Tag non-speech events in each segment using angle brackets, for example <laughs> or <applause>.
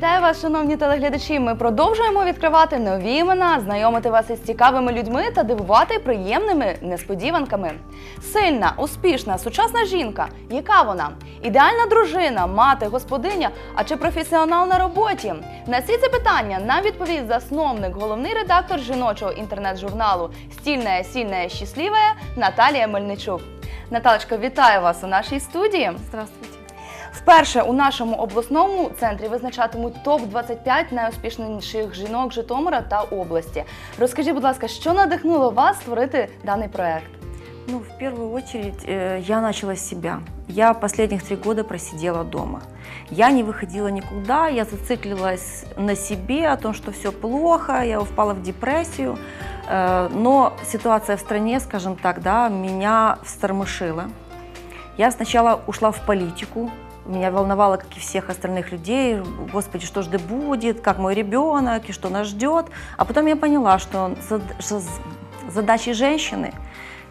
Вітаю вас, шановні телеглядачі. Ми продовжуємо відкривати нові імена, знайомити вас із цікавими людьми та дивувати приємними несподіванками. Сильна, успішна, сучасна жінка. Яка вона? Ідеальна дружина, мати, господиня, а чи професіонал на роботі? На всі ці питання нам відповість засновник, головний редактор жіночого інтернет-журналу Стільне, сильне, щасливе Наталія Мельничук. Наталочка, вітаю вас у нашій студії. Здравствуйте. Вперше у нашому обласному центрі визначатимуть топ 25 найуспішніших жінок Житомира та області. Розкажіть, будь ласка, що надихнуло вас створити даний проект? Ну, в первую очередь, э, я начала с себя. Я последних три года просидела дома. Я не выходила никуда, я зациклилась на себе, о том, что все плохо, я впала в депрессию. Э, Но ситуация в стране, скажем так, да, меня встормошила. Я сначала ушла в политику, меня волновало, как и всех остальных людей, господи, что же будет, как мой ребенок, и что нас ждет. А потом я поняла, что задачей женщины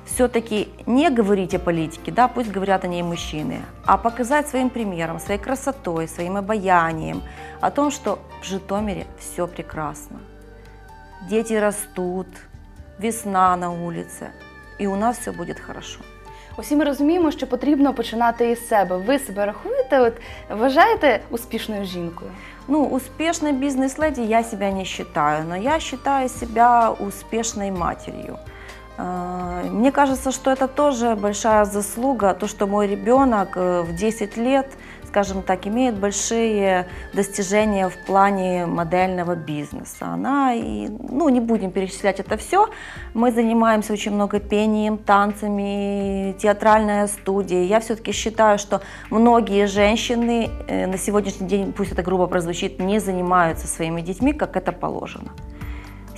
все-таки не говорить о политике, да, пусть говорят о ней мужчины, а показать своим примером, своей красотой, своим обаянием о том, что в Житомире все прекрасно. Дети растут, весна на улице, и у нас все будет хорошо. Усі ми розуміємо, що потрібно починати із себе. Ви себе рахуєте, от вважаєте успішною жінкою? Ну, успешной бизнес-леди я себя не считаю, но я считаю себя успешной матерью. Э, Мне кажется, что это тоже большая заслуга, то, что мой ребенок э, в 10 лет, скажем так, имеет большие достижения в плане модельного бизнеса. Она, и, ну, не будем перечислять это все, мы занимаемся очень много пением, танцами, театральная студия. Я все-таки считаю, что многие женщины э, на сегодняшний день, пусть это грубо прозвучит, не занимаются своими детьми, как это положено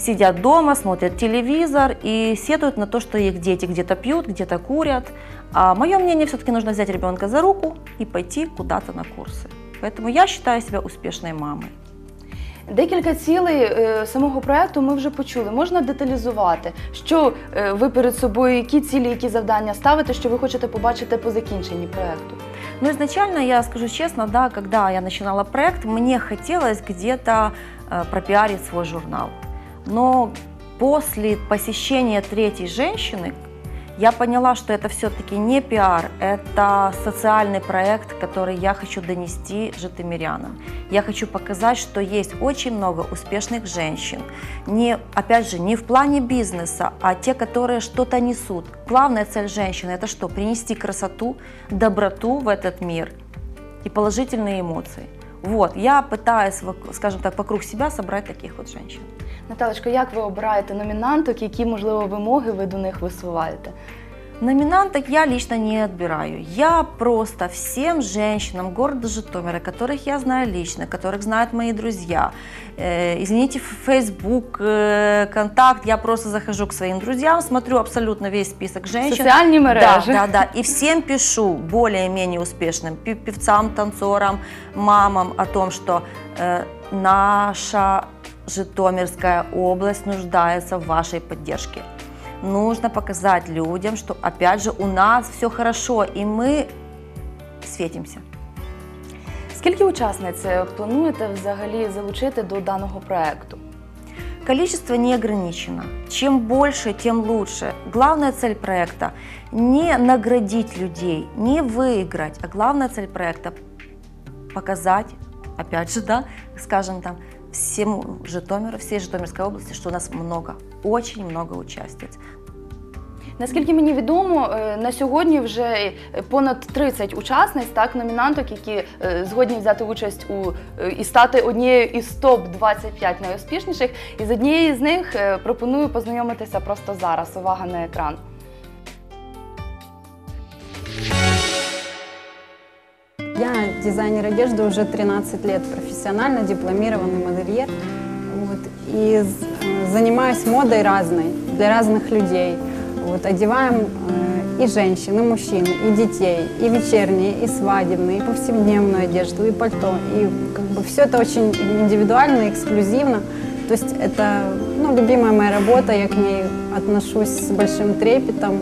Сидят дома, смотрят телевизор и сетуют на то, что их дети где-то пьют, где-то курят. А мое мнение, все-таки нужно взять ребенка за руку и пойти куда-то на курсы. Поэтому я считаю себя успешной мамой. Декілька цілей е, самого проекту ми вже почули. Можна деталізувати, що е, ви перед собою, які цілі, які завдання ставите, що ви хочете побачити по закінченні проекту. Но изначально, я скажу честно, да, когда я начинала проект, мне хотелось где-то э, пропиарить свой журнал. Но после посещения третьей женщины я поняла, что это все-таки не пиар, это социальный проект, который я хочу донести житомирянам. Я хочу показать, что есть очень много успешных женщин. Не, опять же, не в плане бизнеса, а те, которые что-то несут. Главная цель женщины – это что? Принести красоту, доброту в этот мир и положительные эмоции. Вот, я пытаюсь, вок- скажем так, вокруг себя собрать таких вот женщин. Наталочка, як ви обираєте номінанток, які можливо вимоги ви до них висуваєте? Номинанток я лично не отбираю. Я просто всем женщинам города Житомира, которых я знаю лично, которых знают мои друзья, э, извините, в Facebook, э, контакт, я просто захожу к своим друзьям, смотрю абсолютно весь список женщин. Соціальні мережі. Да, да, да. И всем пишу более-менее успешным пев- певцам, танцорам, мамам о том, что э, наша Житомирская область нуждается в вашей поддержке. Нужно показать людям, что опять же у нас все хорошо, и мы светимся. Скільки учасниць е, плануєте взагалі залучити до даного проекту? Количество не ограничено. Чем больше, тем лучше. Главная цель проекта – не наградить людей, не выиграть, а главная цель проекта – показать, опять же, да, скажем там, всему Житомиру, всей Житомирской области, что у нас много, очень много участниц. Наскільки мені відомо, е, на сьогодні вже е, понад 30 учасниць, так, номінанток, які е, згодні взяти участь у і стати однією із топ 25 найуспішніших. І з однією з них пропоную познайомитися просто зараз. Увага на екран. Дизайнер одежды уже 13 лет, профессионально дипломированный модельер. Вот, и э, занимаюсь модой разной, для разных людей. Вот, одеваем э, и женщин, и мужчин, и детей, и вечерние, и свадебные, и повседневную одежду, и пальто. И как бы все это очень индивидуально, эксклюзивно. То есть это ну, любимая моя работа, я к ней отношусь с большим трепетом.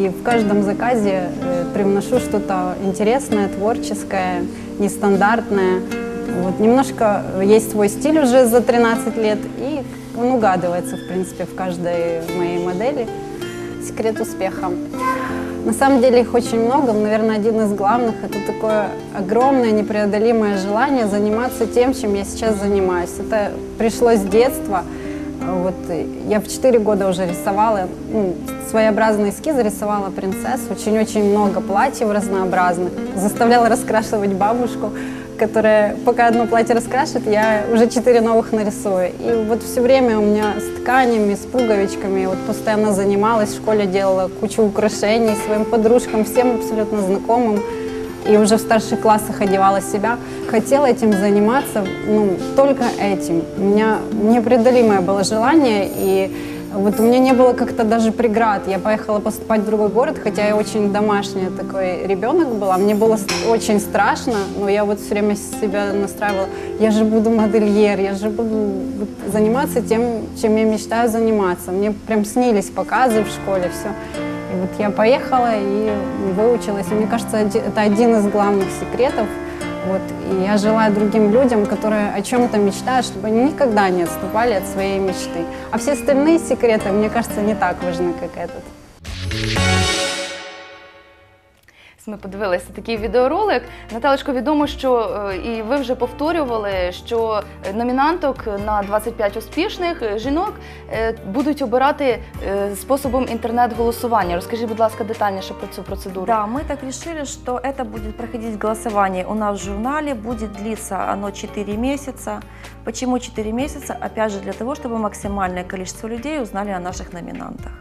Э, и в каждом заказе э, привношу что-то интересное, творческое, нестандартное. Вот, немножко есть свой стиль уже за 13 лет, и он угадывается, в принципе, в каждой моей модели. Секрет успеха. На самом деле их очень много, но, наверное, один из главных – это такое огромное непреодолимое желание заниматься тем, чем я сейчас занимаюсь. Это пришло с детства. Вот, э, я в 4 года уже рисовала ну, своеобразные эскизы, рисовала принцесс, очень-очень много платьев разнообразных, заставляла раскрашивать бабушку, которая пока одно платье раскрашивает, я уже четыре новых нарисую. И вот все время у меня с тканями, с пуговичками, вот постоянно занималась, в школе делала кучу украшений своим подружкам, всем абсолютно знакомым и уже в старших классах одевала себя. Хотела этим заниматься, ну, только этим. У меня непреодолимое было желание, и вот у меня не было как-то даже преград. Я поехала поступать в другой город, хотя я очень домашняя такой ребенок была. Мне было очень страшно, но я вот все время себя настраивала. Я же буду модельер, я же буду заниматься тем, чем я мечтаю заниматься. Мне прям снились показы в школе, все. И вот я поехала и выучилась. И мне кажется, это один из главных секретов. Вот. И я желаю другим людям, которые о чем-то мечтают, чтобы они никогда не отступали от своей мечты. А все остальные секреты, мне кажется, не так важны, как этот. Ми подивилися такий відеоролик. Наталечко, відомо, що е, і ви вже повторювали, що номінанток на 25 успішних е, жінок е, будуть обирати е, способом інтернет-голосування. Розкажіть, будь ласка, детальніше про цю процедуру. Да, мы так решили, что это будет проходить голосование у нас в журнале, будет длиться оно 4 месяца. Почему 4 месяца? Опять же, для того, чтобы максимальное количество людей узнали о наших номинантах.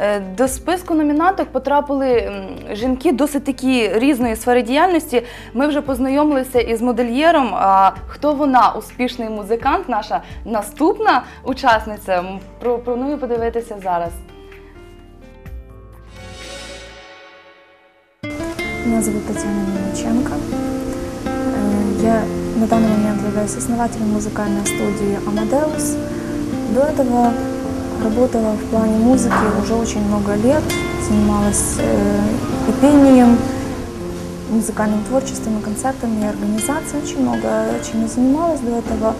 Е, До списку номінанток потрапили м, жінки досить такі різної сфери діяльності. Ми вже познайомилися із модельєром. А хто вона? Успішний музикант, наша наступна учасниця. М, Пропоную подивитися зараз. Меня зовут Татьяна Мельниченко. Э, Я на данный момент являюсь основателем музыкальной студии «Амадеус». До этого работала в плане музыки уже очень много лет, занималась э, и пением, музыкальным творчеством, и концертами, и организацией. Очень много чем занималась до этого.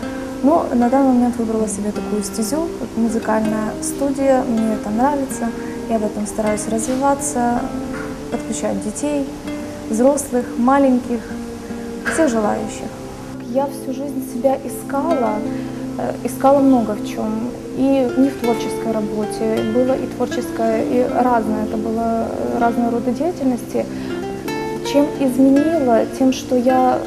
Но на данный момент выбрала себе такую стезю, музыкальная студия, мне это нравится, я в этом стараюсь развиваться, подключать детей, взрослых, маленьких, всех желающих. Я всю жизнь себя искала, э, искала много в чем. И не в творческой работе, было и творческое, и разное, это было э, разные роды деятельности. Чем изменила? Тем, что я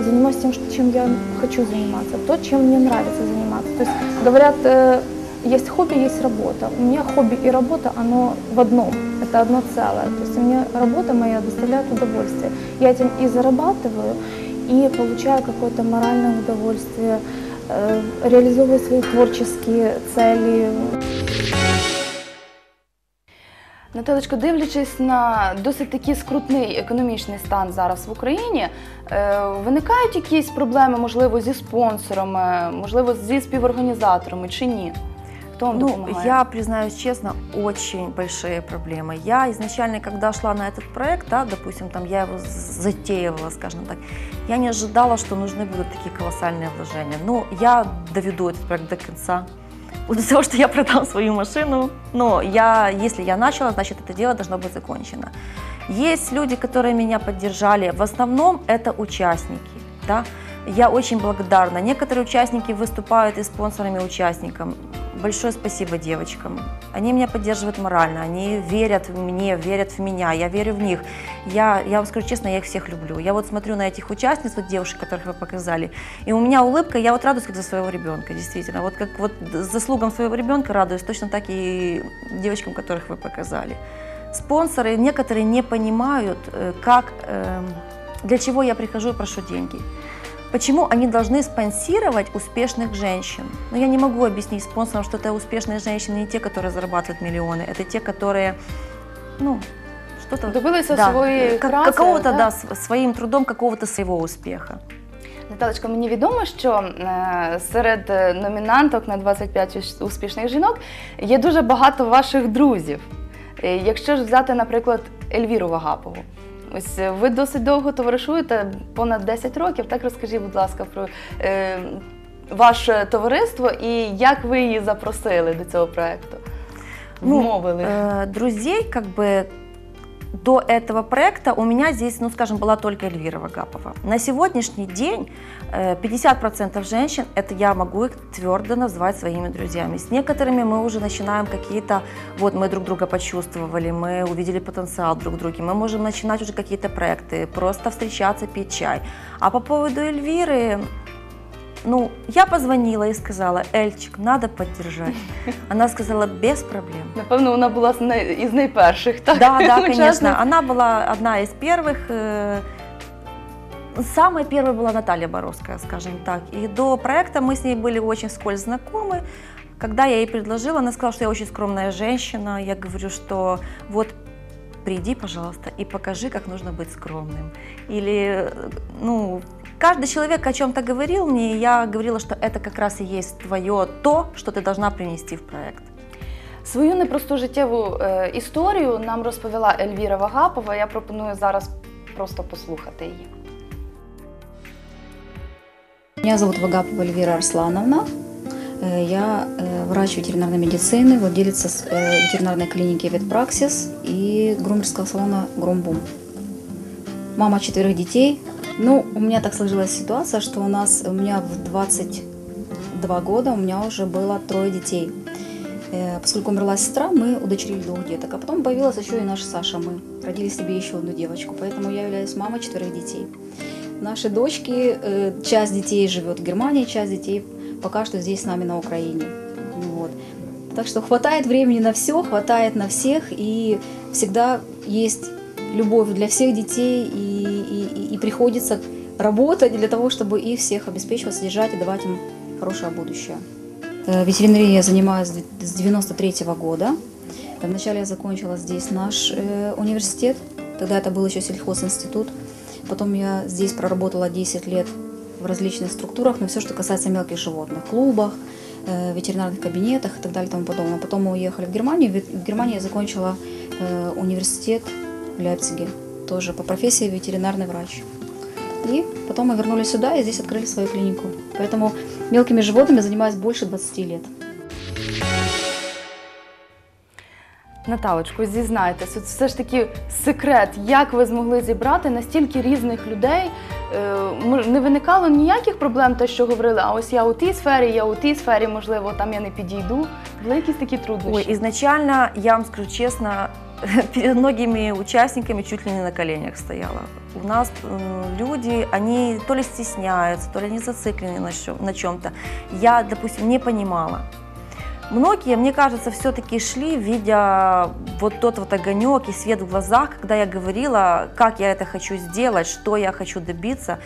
занимаюсь тем, чем я хочу заниматься, то, чем мне нравится заниматься. То есть говорят, э, есть хобби, есть работа. У меня хобби и работа, оно в одном, это одно целое. То есть мне работа моя доставляет удовольствие. Я этим и зарабатываю, и получаю какое-то моральное удовольствие, э, свої свои творческие цели, Наталечко, дивлячись на досить такий скрутний економічний стан зараз в Україні, е, виникають якісь проблеми, можливо, зі спонсорами, можливо, зі співорганізаторами чи ні? Вам Ну, я признаюсь честно, очень большие проблемы. Я изначально, когда шла на этот проект, да, допустим, там я его затеивала, скажем так, я не ожидала, что нужны будут такие колоссальные вложения. Но я доведу этот проект до конца. Вплоть до того, что я продам свою машину. Но я, если я начала, значит, это дело должно быть закончено. Есть люди, которые меня поддержали. В основном это участники. Да? Я очень благодарна. Некоторые участники выступают и спонсорами участникам. Большое спасибо девочкам. Они меня поддерживают морально, они верят в мне, верят в меня, я верю в них. Я, я вам скажу честно, я их всех люблю. Я вот смотрю на этих участниц, вот девушек, которых вы показали, и у меня улыбка, я вот радуюсь как за своего ребенка, действительно. Вот как вот заслугам своего ребенка радуюсь, точно так и девочкам, которых вы показали. Спонсоры некоторые не понимают, э, как, эм, для чего я прихожу и прошу деньги. Почему они должны спонсировать успешных женщин? Но я не могу объяснить спонсорам, что это успешные женщины не те, которые зарабатывают миллионы, это те, которые, ну, что-то... Добилися своєї как- праці, какого-то, так? да, с- своим трудом какого-то своего успеха. Наталечко, мені відомо, що е, серед е, номінанток на 25 уш- успішних жінок є дуже багато ваших друзів. Е, Якщо ж взяти, наприклад, Ельвіру Вагапову, Ось е, ви досить довго товаришуєте, понад 10 років. Так розкажіть, будь ласка, про е, ваше товариство і як ви її запросили до цього проекту? Ну, Вмовили. Э, друзей, как бы до этого проекта у меня здесь, ну скажем, была только Эльвира Вагапова. На сегодняшний день э, 50% женщин, это я могу их твердо назвать своими друзьями. С некоторыми мы уже начинаем какие-то, вот мы друг друга почувствовали, мы увидели потенциал друг в друге, мы можем начинать уже какие-то проекты, просто встречаться, пить чай. А по поводу Эльвиры, ну, я позвонила и сказала, Эльчик, надо поддержать. <laughs> Она сказала, без проблем. Напевно, вона була з най- із найперших, так? Да, да, <laughs> учасниць? конечно. Она была одна из первых. э, Самой первой была Наталья Боровская, скажем так. И до проекта мы с ней были очень вскользь знакомы. Когда я ей предложила, она сказала, что я очень скромная женщина. Я говорю, что вот приди, пожалуйста, и покажи, как нужно быть скромным. Или, э, ну, каждый человек о чем-то говорил мне, и я говорила, что это как раз и есть твое то, что ты должна принести в проект. Свою непросту життєву е, історію нам розповіла Ельвіра Вагапова. Я пропоную зараз просто послухати її. Меня зовут Вагапова Эльвира Арслановна. Э, Я э, врач ветеринарной медицины, владелица с- э, ветеринарной клиники Ветпраксис и грумерского салона Грумбум. Мама четверых детей. ну, у меня так сложилась ситуация, что у нас, у меня в 22 года у меня уже было трое детей. Э, Поскольку умерла сестра, мы удочерили двух деток. А потом появилась еще и наша Саша. Мы родили себе еще одну девочку. Поэтому я являюсь мамой четверых детей. Наши дочки, э, часть детей живет в Германии, часть детей пока что здесь с нами на Украине. Вот. Так что хватает времени на все, хватает на всех, и всегда есть любовь для всех детей, и, и- и- приходится работать для того, чтобы их всех обеспечивать, содержать и давать им хорошее будущее. Э, Ветеринарией я занимаюсь с две- с 93 года. Вначале я закончила здесь наш э, университет, тогда это был еще сельхозинститут. Потом я здесь проработала 10 лет в различных структурах, но все, что касается мелких животных, клубах, э, ветеринарных кабинетах и так далее и тому подобное. Потом мы уехали в Германию. В Германии я закончила э, университет в Лейпциге, тоже по профессии ветеринарный врач. И потом мы вернулись сюда и здесь открыли свою клинику. Поэтому мелкими животными занимаюсь больше 20 лет. Наталочко, зізнайтесь, от все ж таки секрет, як ви змогли зібрати настільки різних людей. Е, мож- Не виникало ніяких проблем, те, що говорили, а ось я у тій сфері, я у тій сфері, можливо, там я не підійду. Були якісь такі труднощі? Ой, изначально, я вам скажу честно, Перед многими участниками чуть ли не на коленях стояла. У нас м, люди, они то ли стесняются, то ли они зациклены на чем-то. Я, допустим, не понимала. Многие, мне кажется, все-таки шли, видя вот тот вот огонек и свет в глазах, когда я говорила, как я это хочу сделать, что я хочу добиться.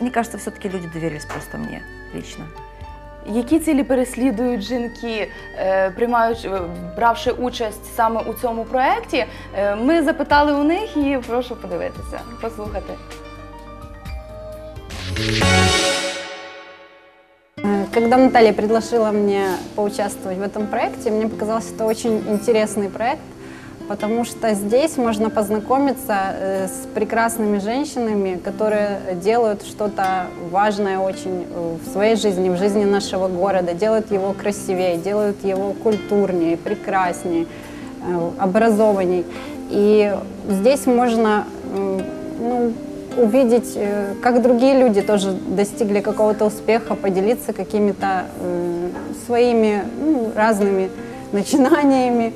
Мне кажется, все-таки люди доверились просто мне лично. Які цілі переслідують жінки, е, приймаючи, е, бравши участь саме у цьому проєкті? Е, Ми запитали у них і прошу подивитися, послухати. Э, Когда Наталья предложила мне поучаствовать в этом проекте, мне показалось это очень интересный проект, Потому что здесь можно познакомиться э, с прекрасными женщинами, которые делают что-то важное очень э, в своей жизни, в жизни нашего города, делают его красивее, делают его культурнее, прекраснее, э, образованней. И здесь можно ну, увидеть, как другие люди тоже достигли какого-то успеха, поделиться какими-то своими ну, разными <laughs> начинаниями,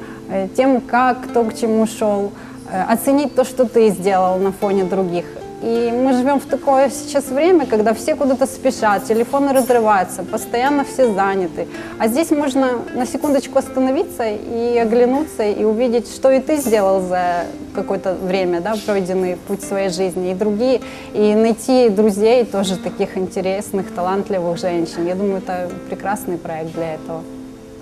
тем, как кто к чему шел, э, оценить то, что ты сделал на фоне других. И мы живем в такое сейчас время, когда все куда-то спешат, телефоны разрываются, постоянно все заняты. А здесь можно на секундочку остановиться и оглянуться, и увидеть, что и ты сделал за какое-то время, да, пройденный путь своей жизни, и другие, и найти друзей тоже таких интересных, талантливых женщин. Я думаю, это прекрасный проект для этого.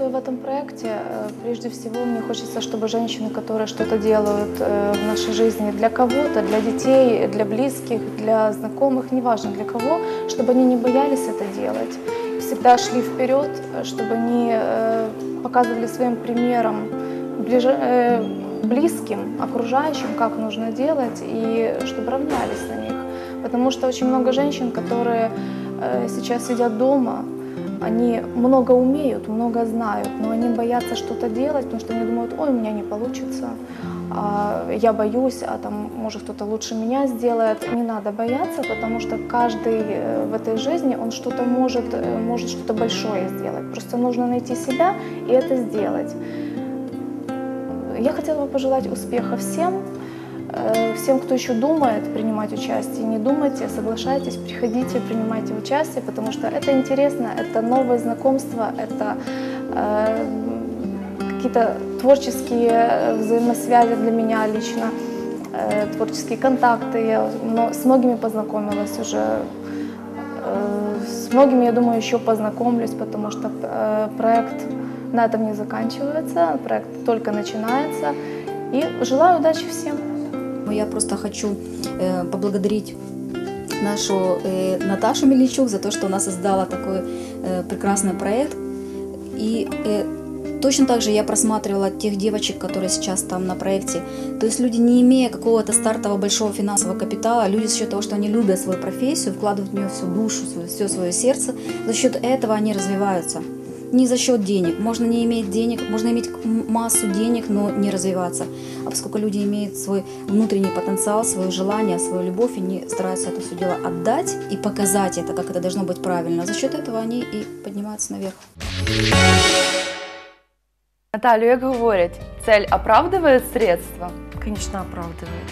В этом проекте э, прежде всего мне хочется, чтобы женщины, которые что-то делают э, в нашей жизни для кого-то, для детей, для близких, для знакомых, неважно для кого, чтобы они не боялись это делать, всегда шли вперед, чтобы они э, показывали своим примером ближе- близким, окружающим, как нужно делать, и чтобы равнялись на них. Потому что очень много женщин, которые сейчас сидят дома, они много умеют, много знают, но они боятся что-то делать, потому что они думают, ой, у меня не получится, а, я боюсь, а там, может, кто-то лучше меня сделает. Не надо бояться, потому что каждый э, в этой жизни, он что-то может, э, может что-то большое сделать. Просто нужно найти себя и это сделать. Я хотела бы пожелать успеха всем, всем, кто еще думает принимать участие. Не думайте, соглашайтесь, приходите, принимайте участие, потому что это интересно, это новые знакомства, это э, какие-то творческие взаимосвязи для меня лично, э, творческие контакты. Я с многими познакомилась уже. Э, С многими, я думаю, еще познакомлюсь, потому что э, проект на этом не заканчивается, проект только начинается. И желаю удачи всем. Ну, Я просто хочу э, поблагодарить нашу э, Наташу Мельничук за то, что она создала такой э, прекрасный проект. И точно так же я просматривала тех девочек, которые сейчас там на проекте. То есть люди, не имея какого-то стартового большого финансового капитала, люди за счет того, что они любят свою профессию, вкладывают в нее всю душу, все свое сердце, за счет этого они развиваются. Не за счет денег. Можно не иметь денег, можно иметь массу денег, но не развиваться. А поскольку люди имеют свой внутренний потенциал, свое желание, свою любовь, и они стараются это все дело отдать и показать это, как это должно быть правильно. За счет этого они и поднимаются наверх. Наталю, як говорять, цель оправдывает средства. Конечно, оправдывает.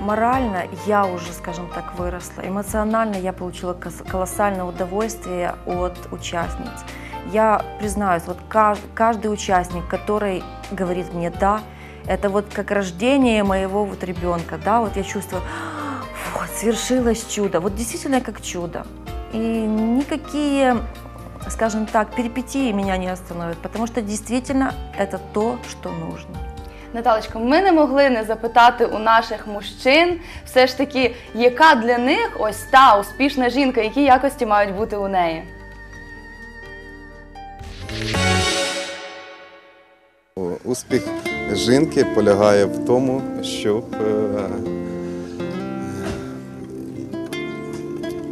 Морально я уже, скажем так, выросла. Эмоционально я получила колоссальное удовольствие от участниц. Я признаюсь, вот каж- каждый участник, который говорит мне «да», это вот как рождение моего вот ребенка, да, вот я чувствую, вот, свершилось чудо, вот действительно как чудо. И никакие, скажем так, перипетии меня не остановят, потому что действительно это то, что нужно. Наталочко, ми не могли не запитати у наших мужчин, все ж таки, яка для них ось та успішна жінка, які якості мають бути у неї. Успіх жінки полягає в тому, щоб е,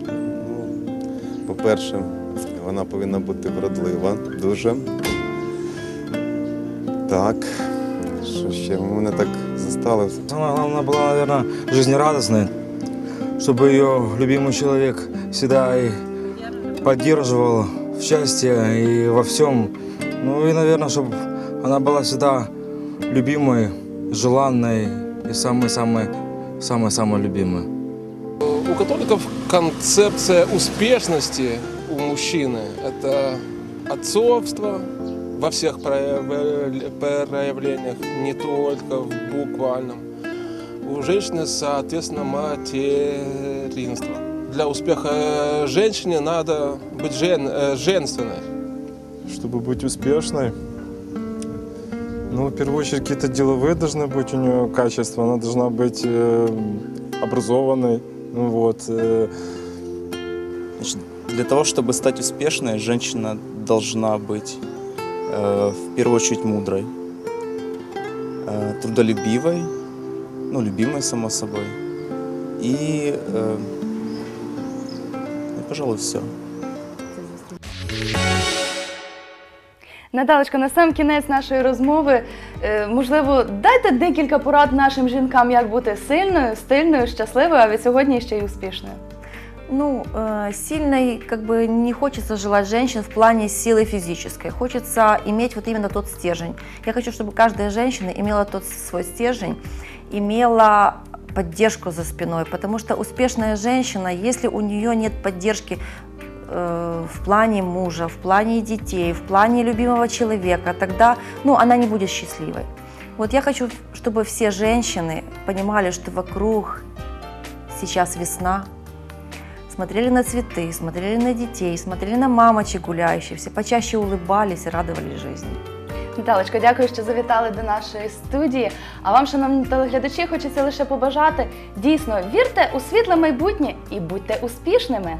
ну, по-перше, вона повинна бути вродлива дуже. Так. Що ще? Ви мене так застали. Самое главное была, наверное, жизнерадостной, чтобы ее любимый человек всегда и поддерживал В счастье и во всем. Ну и, наверное, чтобы она была всегда любимой, желанной и самой-самой, самой-самой любимой. У католиков концепция успешности у мужчины – это отцовство во всех прояв- проявлениях, не только в буквальном. У женщины, соответственно, материнство. Для успеха женщине надо быть жен- э, женственной. чтобы быть успешной, ну, в первую очередь, какие-то деловые должны быть у нее качества. Она должна быть э, образованной. Ну, вот, э, Значит, для того, чтобы стать успешной, женщина должна быть э, в первую очередь мудрой, э, трудолюбивой, ну, любимой, само собой. И, э, пожалуй, все. Наталочка, на сам кінець нашої розмови, е, можливо, дайте декілька порад нашим жінкам, як бути сильною, стильною, щасливою, а від сьогодні ще й успішною. Ну, э, сильной как бы не хочется желать женщин в плане силы физической. Хочется иметь вот именно тот стержень. Я хочу, чтобы каждая женщина имела тот свой стержень, имела поддержку за спиной, потому что успешная женщина, если у нее нет поддержки э, в плане мужа, в плане детей, в плане любимого человека, тогда ну, она не будет счастливой. Вот я хочу, чтобы все женщины понимали, что вокруг сейчас весна, смотрели на цветы, смотрели на детей, смотрели на мамочек гуляющих, все почаще улыбались и радовались жизни. Наталочка, дякую, що завітали до нашої студії. А вам, шановні телеглядачі, хочеться лише побажати дійсно вірте у світле майбутнє і будьте успішними.